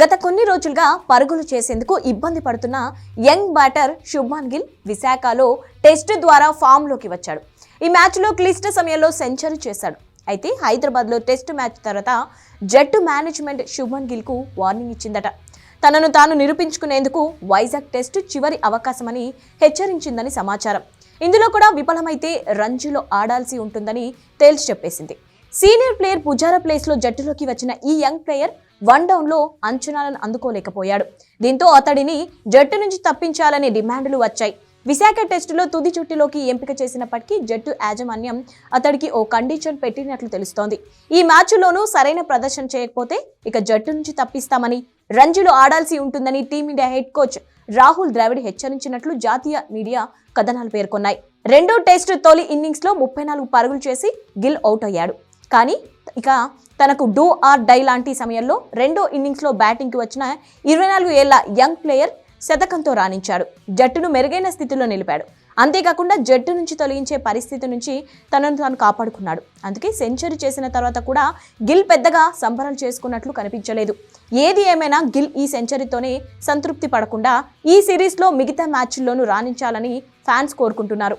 గత కొన్ని రోజులుగా పరుగులు చేసేందుకు ఇబ్బంది పడుతున్న యంగ్ బ్యాటర్ శుభ్మాన్ గిల్ విశాఖలో టెస్ట్ ద్వారా ఫామ్లోకి వచ్చాడు. ఈ మ్యాచ్లో క్లిష్ట సమయంలో సెంచరీ చేశాడు. అయితే హైదరాబాద్లో టెస్ట్ మ్యాచ్ తర్వాత జట్టు మేనేజ్మెంట్ శుభ్మన్ గిల్కు వార్నింగ్ ఇచ్చిందట. తనను తాను నిరూపించుకునేందుకు వైజాగ్ టెస్ట్ చివరి అవకాశమని హెచ్చరించిందని సమాచారం. ఇందులో కూడా విఫలమైతే రంజీలో ఆడాల్సి ఉంటుందని తేల్చి చెప్పేసింది. సీనియర్ ప్లేయర్ పుజారా ప్లేస్లో జట్టులోకి వచ్చిన ఈ యంగ్ ప్లేయర్ వన్ డౌన్లో అంచనాలను అందుకోలేకపోయాడు. దీంతో అతడిని జట్టు నుంచి తప్పించాలనే డిమాండ్లు వచ్చాయి. విశాఖ టెస్టులో తుది జట్టులోకి ఎంపిక చేసినప్పటికీ జట్టు యాజమాన్యం అతడికి ఓ కండిషన్ పెట్టినట్లు తెలుస్తోంది. ఈ మ్యాచ్లోనూ సరైన ప్రదర్శన చేయకపోతే ఇక జట్టు నుంచి తప్పిస్తామని రంజీలో ఆడాల్సి ఉంటుందని team India head coach Rahul Dravid హెచ్చరించినట్లు జాతీయ మీడియా కథనాలు పేర్కొన్నాయి. రెండో టెస్టు తొలి ఇన్నింగ్స్లో ముప్పై నాలుగు పరుగులు చేసి గిల్ అవుట్ అయ్యాడు. కానీ ఇక తనకు డూ ఆర్ డై లాంటి సమయంలో రెండో ఇన్నింగ్స్లో బ్యాటింగ్కి వచ్చిన ఇరవై నాలుగు ఏళ్ళ యంగ్ ప్లేయర్ శతకంతో రాణించాడు. జట్టును మెరుగైన స్థితిలో నిలిపాడు. అంతేకాకుండా జట్టు నుంచి తొలగించే పరిస్థితి నుంచి తనను తాను కాపాడుకున్నాడు. అందుకే సెంచరీ చేసిన తర్వాత కూడా గిల్ పెద్దగా సంబరాలు చేసుకున్నట్లు కనిపించలేదు. ఏది ఏమైనా గిల్ ఈ సెంచరీతోనే సంతృప్తి పడకుండా ఈ సిరీస్లో మిగతా మ్యాచ్ల్లోనూ రాణించాలని ఫ్యాన్స్ కోరుకుంటున్నారు.